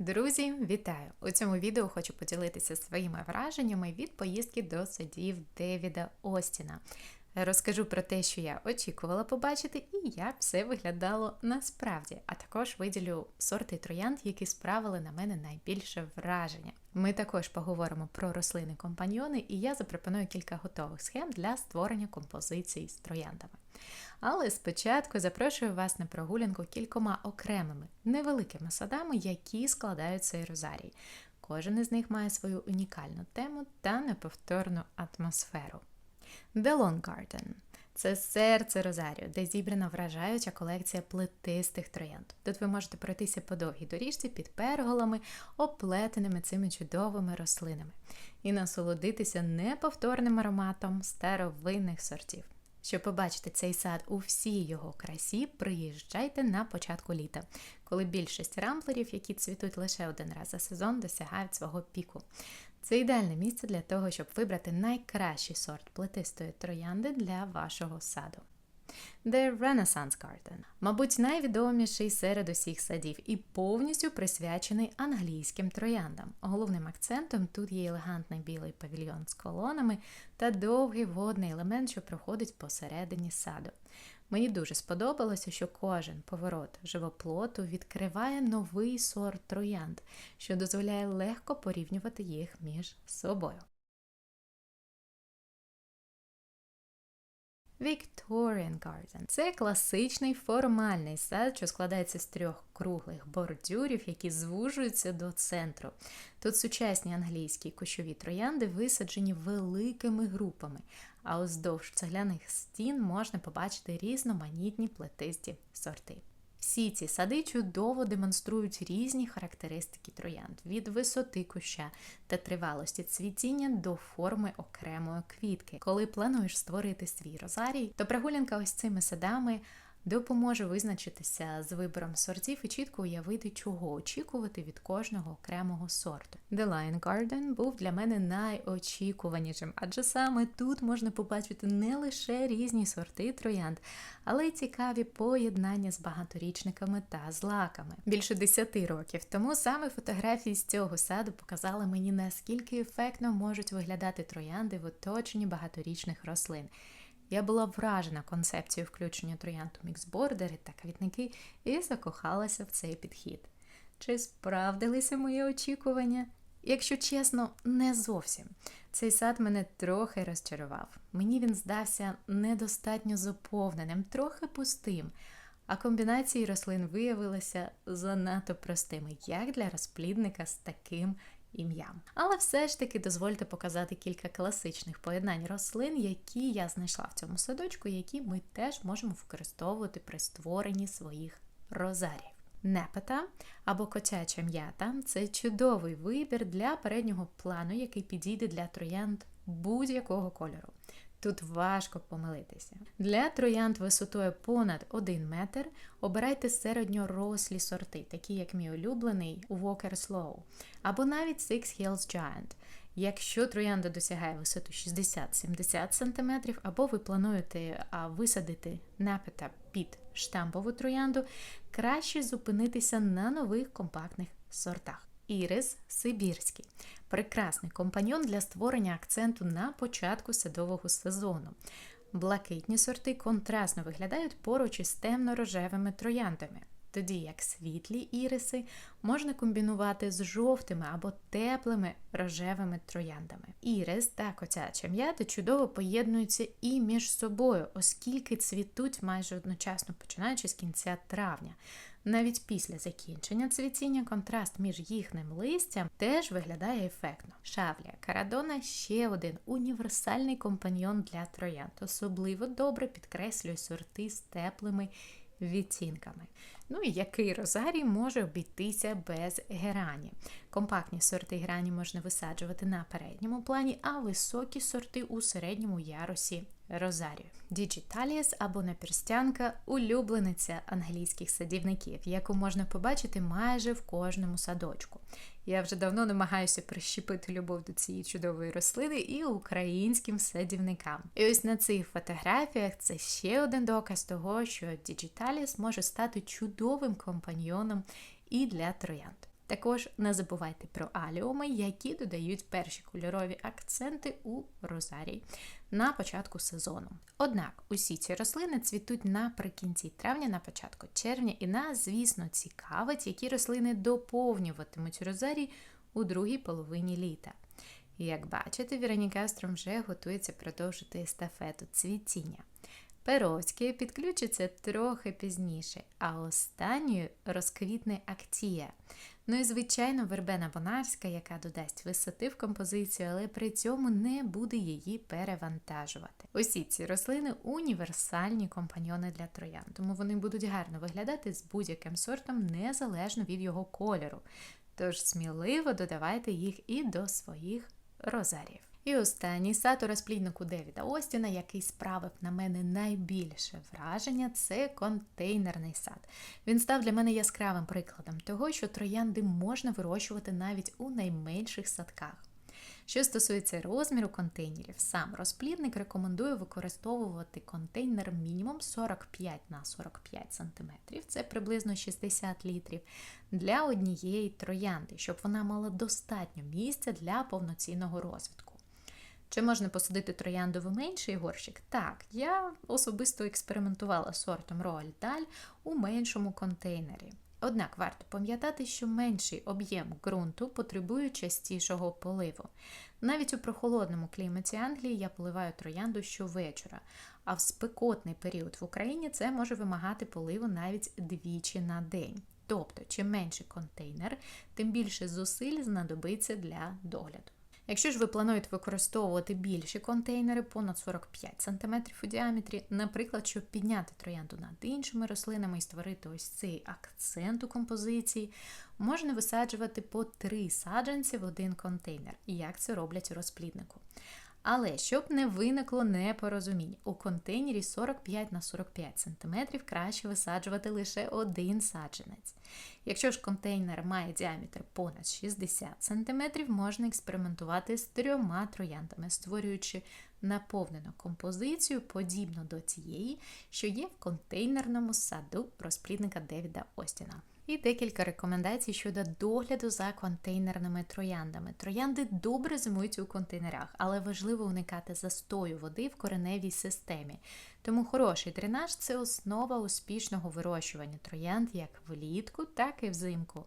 Друзі, вітаю! У цьому відео хочу поділитися своїми враженнями від поїздки до садів Девіда Остіна. Розкажу про те, що я очікувала побачити, і як все виглядало насправді. А також виділю сорти троянд, які справили на мене найбільше враження. Ми також поговоримо про рослини компаньйони, і я запропоную кілька готових схем для створення композицій з трояндами. Але спочатку запрошую вас на прогулянку кількома окремими невеликими садами, які складають цей розарій. Кожен із них має свою унікальну тему та неповторну атмосферу. The Long Garden – це серце Розаріо, де зібрана вражаюча колекція плетистих троянд. Тут ви можете пройтися по довгій доріжці під перголами, оплетеними цими чудовими рослинами, і насолодитися неповторним ароматом старовинних сортів. Щоб побачити цей сад у всій його красі, приїжджайте на початку літа, коли більшість рамплерів, які цвітуть лише один раз за сезон, досягають свого піку. Це ідеальне місце для того, щоб вибрати найкращий сорт плетистої троянди для вашого саду. The Renaissance Garden, мабуть, найвідоміший серед усіх садів і повністю присвячений англійським трояндам. Головним акцентом тут є елегантний білий павільйон з колонами та довгий водний елемент, що проходить посередині саду. Мені дуже сподобалося, що кожен поворот живоплоту відкриває новий сорт троянд, що дозволяє легко порівнювати їх між собою. Victorian Garden. Це класичний формальний сад, що складається з трьох круглих бордюрів, які звужуються до центру. Тут сучасні англійські кущові троянди висаджені великими групами, а уздовж цегляних стін можна побачити різноманітні плетисті сорти. Всі ці сади чудово демонструють різні характеристики троянд від висоти куща та тривалості цвітіння до форми окремої квітки. Коли плануєш створити свій розарій, то прогулянка ось цими садами допоможе визначитися з вибором сортів і чітко уявити, чого очікувати від кожного окремого сорту. The Lion Garden був для мене найочікуванішим, адже саме тут можна побачити не лише різні сорти троянд, але й цікаві поєднання з багаторічниками та злаками. Більше десяти років тому саме фотографії з цього саду показали мені наскільки ефектно можуть виглядати троянди в оточенні багаторічних рослин. Я була вражена концепцією включення троянд у міксбордери та квітники і закохалася в цей підхід. Чи справдилися мої очікування? Якщо чесно, не зовсім. Цей сад мене трохи розчарував. Мені він здався недостатньо заповненим, трохи пустим, а комбінації рослин виявилися занадто простими, як для розплідника з таким ім'ям. Але все ж таки дозвольте показати кілька класичних поєднань рослин, які я знайшла в цьому садочку, які ми теж можемо використовувати при створенні своїх розарів. Непета або котяча м'ята це чудовий вибір для переднього плану, який підійде для троянд будь-якого кольору. Тут важко помилитися. Для троянд висотою понад 1 метр обирайте середньорослі сорти, такі як мій улюблений Walker Slow, або навіть Six Hills Giant. Якщо троянда досягає висоту 60-70 см, або ви плануєте висадити напита під штампову троянду, краще зупинитися на нових компактних сортах. Ірис Сибірський прекрасний компаньон для створення акценту на початку садового сезону. Блакитні сорти контрастно виглядають поруч із темно-рожевими трояндами, тоді як світлі іриси можна комбінувати з жовтими або теплими рожевими трояндами. Ірис та котяча м'ята чудово поєднуються і між собою, оскільки цвітуть майже одночасно починаючи з кінця травня. Навіть після закінчення цвітіння контраст між їхнім листям теж виглядає ефектно. Шавлія Карадона ще один універсальний компаньйон для троянд, особливо добре підкреслює сорти з теплими відтінками. Ну і який розарій може обійтися без герані. Компактні сорти грані можна висаджувати на передньому плані, а високі сорти у середньому ярусі розарію. Діджіталіс або наперстянка улюблениця англійських садівників, яку можна побачити майже в кожному садочку. Я вже давно намагаюся прищепити любов до цієї чудової рослини і українським садівникам. І ось на цих фотографіях це ще один доказ того, що Діджіталіс може стати чудовим компаньйоном і для троянд. Також не забувайте про аліуми, які додають перші кольорові акценти у розарій на початку сезону. Однак усі ці рослини цвітуть наприкінці травня, на початку червня, і нас, звісно, цікавить, які рослини доповнюватимуть розарій у другій половині літа. Як бачите, Вероніка Астром вже готується продовжити естафету цвітіння. Перовське підключиться трохи пізніше, а останньою розквітне актія. Ну і, звичайно, вербена бонарська, яка додасть висоти в композицію, але при цьому не буде її перевантажувати. Усі ці рослини універсальні компаньйони для троян, тому вони будуть гарно виглядати з будь-яким сортом незалежно від його кольору. Тож сміливо додавайте їх і до своїх розарів. І останній сад у розпліднику Девіда Остіна, який справив на мене найбільше враження, це контейнерний сад. Він став для мене яскравим прикладом того, що троянди можна вирощувати навіть у найменших садках. Що стосується розміру контейнерів, сам розплідник рекомендує використовувати контейнер мінімум 45 на 45 см, це приблизно 60 літрів, для однієї троянди, щоб вона мала достатньо місця для повноцінного розвитку. Чи можна посадити троянду в менший горщик? Так, я особисто експериментувала сортом Royal Dahl у меншому контейнері. Однак варто пам'ятати, що менший об'єм ґрунту потребує частішого поливу. Навіть у прохолодному кліматі Англії я поливаю троянду щовечора, а в спекотний період в Україні це може вимагати поливу навіть двічі на день. Тобто, чим менший контейнер, тим більше зусиль знадобиться для догляду. Якщо ж ви плануєте використовувати більші контейнери, понад 45 см у діаметрі, наприклад, щоб підняти троянду над іншими рослинами і створити ось цей акцент у композиції, можна висаджувати по 3 саджанці в один контейнер, як це роблять у розпліднику. Але щоб не виникло непорозумінь, у контейнері 45 на 45 см краще висаджувати лише один саджанець. Якщо ж контейнер має діаметр понад 60 см, можна експериментувати з трьома трояндами, створюючи наповнену композицію, подібну до тієї, що є в контейнерному саду розплідника Девіда Остіна. І декілька рекомендацій щодо догляду за контейнерними трояндами. Троянди добре зимують у контейнерах, але важливо уникати застою води в кореневій системі. Тому хороший дренаж це основа успішного вирощування троянд як влітку, так і взимку.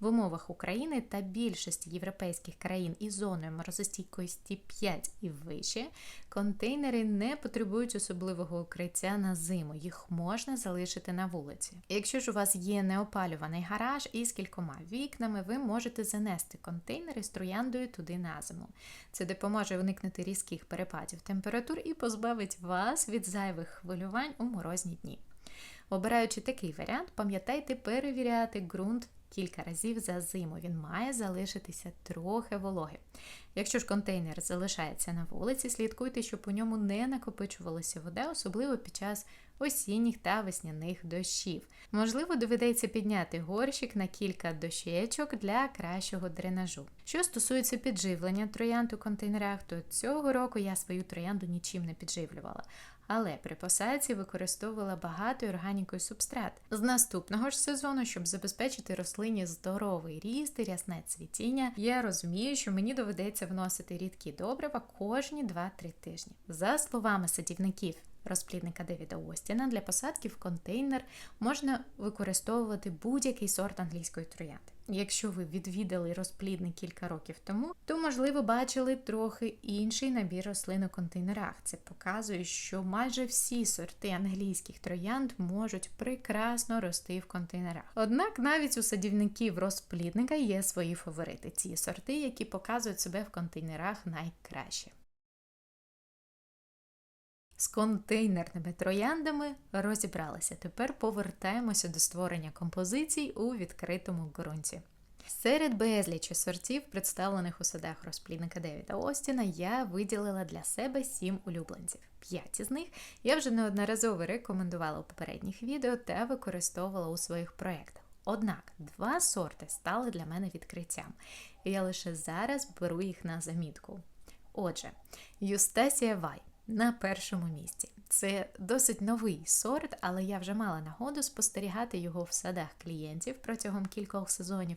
В умовах України та більшості європейських країн із зоною морозостійкості 5 і вище контейнери не потребують особливого укриття на зиму, їх можна залишити на вулиці. Якщо ж у вас є неопалюваний гараж із кількома вікнами, ви можете занести контейнери з трояндою туди на зиму. Це допоможе уникнути різких перепадів температур і позбавить вас від зайвих хвилювань у морозні дні. Обираючи такий варіант, пам'ятайте перевіряти ґрунт кілька разів за зиму. Він має залишитися трохи вологим. Якщо ж контейнер залишається на вулиці, слідкуйте, щоб у ньому не накопичувалася вода, особливо під час осінніх та весняних дощів. Можливо, доведеться підняти горщик на кілька дощечок для кращого дренажу. Що стосується підживлення троянд у контейнерах, то цього року я свою троянду нічим не підживлювала але при посадці використовувала багато органікою субстрат. З наступного ж сезону, щоб забезпечити рослині здоровий ріст і рясне цвітіння, я розумію, що мені доведеться вносити рідкі добрива кожні 2-3 тижні. За словами садівників розплідника Девіда Остіна, для посадки в контейнер можна використовувати будь-який сорт англійської троянди. Якщо ви відвідали розплідник кілька років тому, то, можливо, бачили трохи інший набір рослин у контейнерах. Це показує, що майже всі сорти англійських троянд можуть прекрасно рости в контейнерах. Однак навіть у садівників розплідника є свої фаворити, ці сорти, які показують себе в контейнерах найкраще. З контейнерними трояндами розібралися. Тепер повертаємося до створення композицій у відкритому ґрунті. Серед безлічі сортів, представлених у садах розплідника Девіда Остіна, я виділила для себе сім улюбленців. П'ять із них я вже неодноразово рекомендувала у попередніх відео та використовувала у своїх проєктах. Однак два сорти стали для мене відкриттям, і я лише зараз беру їх на замітку. Отже, Юстасія Вай на першому місці. Це досить новий сорт, але я вже мала нагоду спостерігати його в садах клієнтів протягом кількох сезонів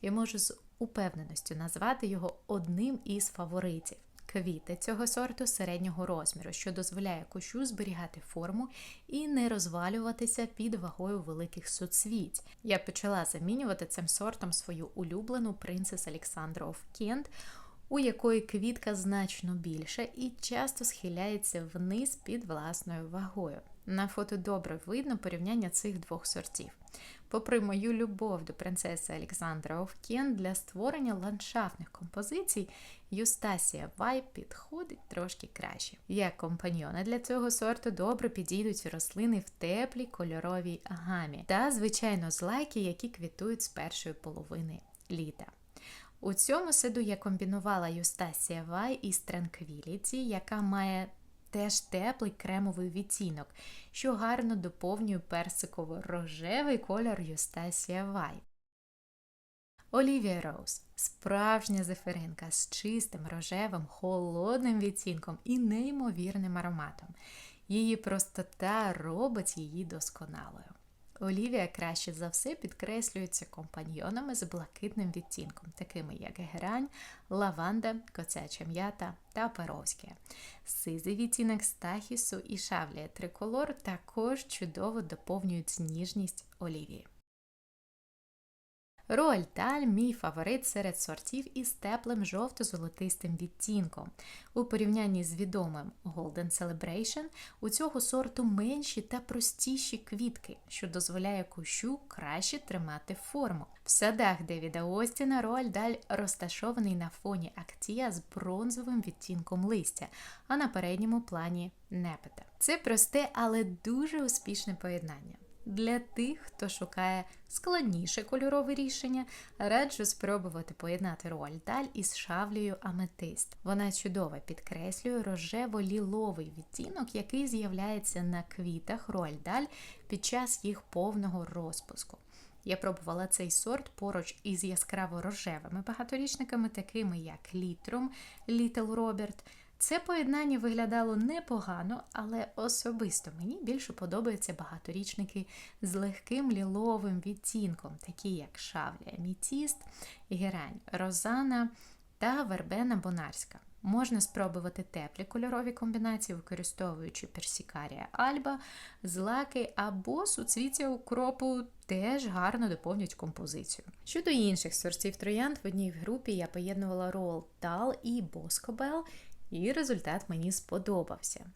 і можу з упевненістю назвати його одним із фаворитів. Квіти цього сорту середнього розміру, що дозволяє кущу зберігати форму і не розвалюватися під вагою великих суцвіть. Я почала замінювати цим сортом свою улюблену принцес Олександра Кент, у якої квітка значно більша і часто схиляється вниз під власною вагою. На фото добре видно порівняння цих двох сортів. Попри мою любов до принцеси Олександра Овкен, для створення ландшафтних композицій Юстасія Вай підходить трошки краще. Як компаньйони для цього сорту добре підійдуть рослини в теплій кольоровій гамі та, звичайно, злайки, які квітують з першої половини літа. У цьому саду я комбінувала Юстасія Вай із Tranquility, яка має теж теплий кремовий відтінок, що гарно доповнює персиково-рожевий кольор Юстасія Вай. Олівія Роуз справжня зефиринка з чистим рожевим, холодним відтінком і неймовірним ароматом. Її простота робить її досконалою. Олівія краще за все підкреслюється компаньйонами з блакитним відтінком, такими як герань, лаванда, коцяча м'ята та перовське. Сизий відтінок стахісу і шавлія триколор також чудово доповнюють ніжність олівії. Роальталь мій фаворит серед сортів із теплим жовто-золотистим відтінком. У порівнянні з відомим Golden Celebration у цього сорту менші та простіші квітки, що дозволяє кущу краще тримати форму. В садах Девіда Остіна Роальдаль розташований на фоні актія з бронзовим відтінком листя, а на передньому плані непета. Це просте, але дуже успішне поєднання. Для тих, хто шукає складніше кольорове рішення, раджу спробувати поєднати роальдаль із шавлею аметист. Вона чудово підкреслює рожево-ліловий відтінок, який з'являється на квітах роальдаль під час їх повного розпуску. Я пробувала цей сорт поруч із яскраво рожевими багаторічниками, такими як Літрум, Літл Роберт. Це поєднання виглядало непогано, але особисто мені більше подобаються багаторічники з легким ліловим відтінком, такі як Шавлія Мітіст, Герань Розана та Вербена Бонарська. Можна спробувати теплі кольорові комбінації, використовуючи персікарія альба, злаки або суцвіття укропу теж гарно доповнюють композицію. Щодо інших сортів троянд, в одній групі я поєднувала Roald Dahl і Boscobel, і результат мені сподобався.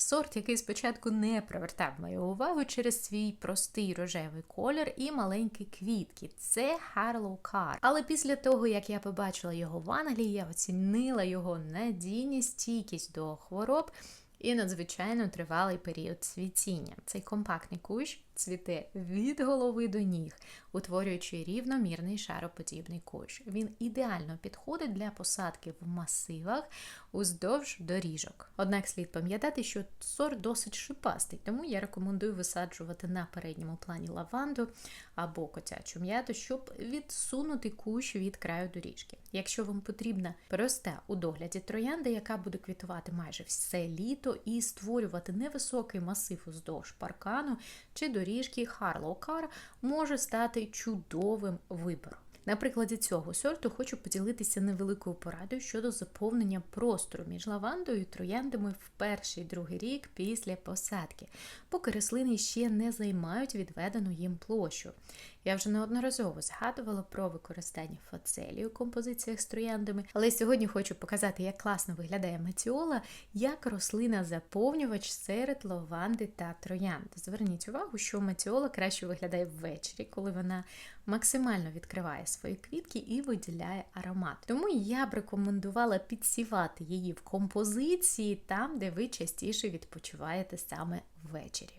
Сорт, який спочатку не привертав мою увагу через свій простий рожевий колір і маленькі квітки, це Harlow Car. Але після того, як я побачила його в Англії, я оцінила його надійність, стійкість до хвороб і надзвичайно тривалий період цвітіння. Цей компактний кущ цвіте від голови до ніг, утворюючи рівномірний шароподібний кущ. Він ідеально підходить для посадки в масивах уздовж доріжок. Однак слід пам'ятати, що сорт досить шипастий, тому я рекомендую висаджувати на передньому плані лаванду або котячу м'яту, щоб відсунути кущ від краю доріжки. Якщо вам потрібна проста у догляді троянда, яка буде квітувати майже все літо і створювати невисокий масив уздовж паркану чи доріжки, доріжки Харлоу Кар може стати чудовим вибором. На прикладі цього сорту хочу поділитися невеликою порадою щодо заповнення простору між лавандою і трояндами в перший другий рік після посадки, поки рослини ще не займають відведену їм площу. Я вже неодноразово згадувала про використання фацелі у композиціях з трояндами, але сьогодні хочу показати, як класно виглядає метіола як рослина-заповнювач серед лаванди та троянд. Зверніть увагу, що метіола краще виглядає ввечері, коли вона максимально відкриває свої квітки і виділяє аромат. Тому я б рекомендувала підсівати її в композиції там, де ви частіше відпочиваєте саме ввечері.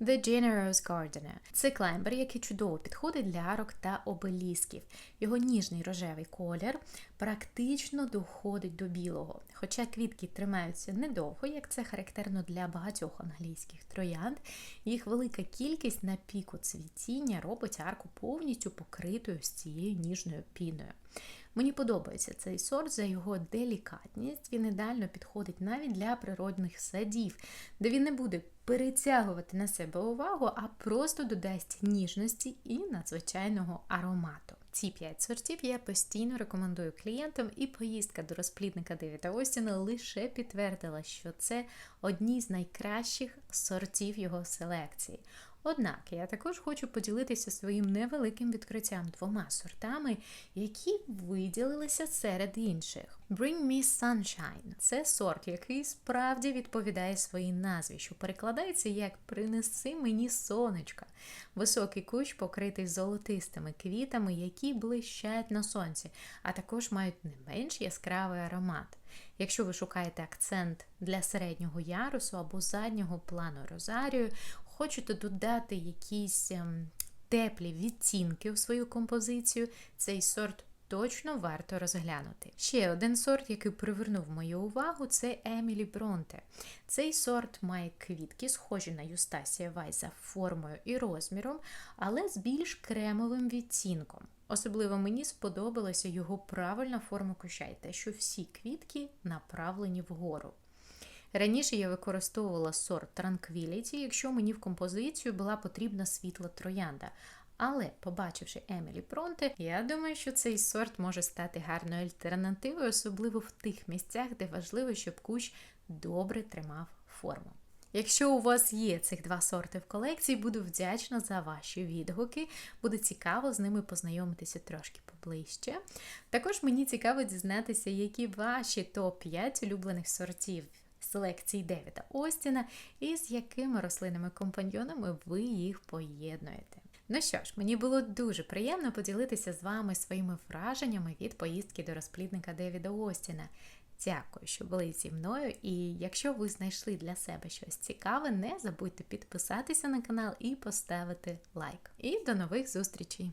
The Generous Gardener це клаймбер, який чудово підходить для арок та обелісків. Його ніжний рожевий колір практично доходить до білого. Хоча квітки тримаються недовго, як це характерно для багатьох англійських троянд, їх велика кількість на піку цвітіння робить арку повністю покритою з цією ніжною піною. Мені подобається цей сорт за його делікатність. Він ідеально підходить навіть для природних садів, де він не буде перетягувати на себе увагу, а просто додасть ніжності і надзвичайного аромату. Ці п'ять сортів я постійно рекомендую клієнтам, і поїздка до розплідника Девіда Остіна лише підтвердила, що це одні з найкращих сортів його селекції. Однак я також хочу поділитися своїм невеликим відкриттям двома сортами, які виділилися серед інших. Bring Me Sunshine – це сорт, який справді відповідає своїй назві, що перекладається як Принеси мені сонечка. Високий кущ покритий золотистими квітами, які блищать на сонці, а також мають не менш яскравий аромат. Якщо ви шукаєте акцент для середнього ярусу або заднього плану розарію, хочете додати якісь ем, теплі відтінки у свою композицію, цей сорт точно варто розглянути. Ще один сорт, який привернув мою увагу, це Емілі Бронте. Цей сорт має квітки, схожі на Юстасія Вайса формою і розміром, але з більш кремовим відтінком. Особливо мені сподобалася його правильна форма куща і те, що всі квітки направлені вгору. Раніше я використовувала сорт Tranquility, якщо мені в композицію була потрібна світла троянда. Але, побачивши Емілі Бронте, я думаю, що цей сорт може стати гарною альтернативою, особливо в тих місцях, де важливо, щоб кущ добре тримав форму. Якщо у вас є цих два сорти в колекції, буду вдячна за ваші відгуки. Буде цікаво з ними познайомитися трошки поближче. Також мені цікаво дізнатися, які ваші топ-5 улюблених сортів селекції Девіда Остіна і з якими рослинними компаньйонами ви їх поєднуєте. Ну що ж, мені було дуже приємно поділитися з вами своїми враженнями від поїздки до розплідника Девіда Остіна. Дякую, що були зі мною. І якщо ви знайшли для себе щось цікаве, не забудьте підписатися на канал і поставити лайк. І до нових зустрічей!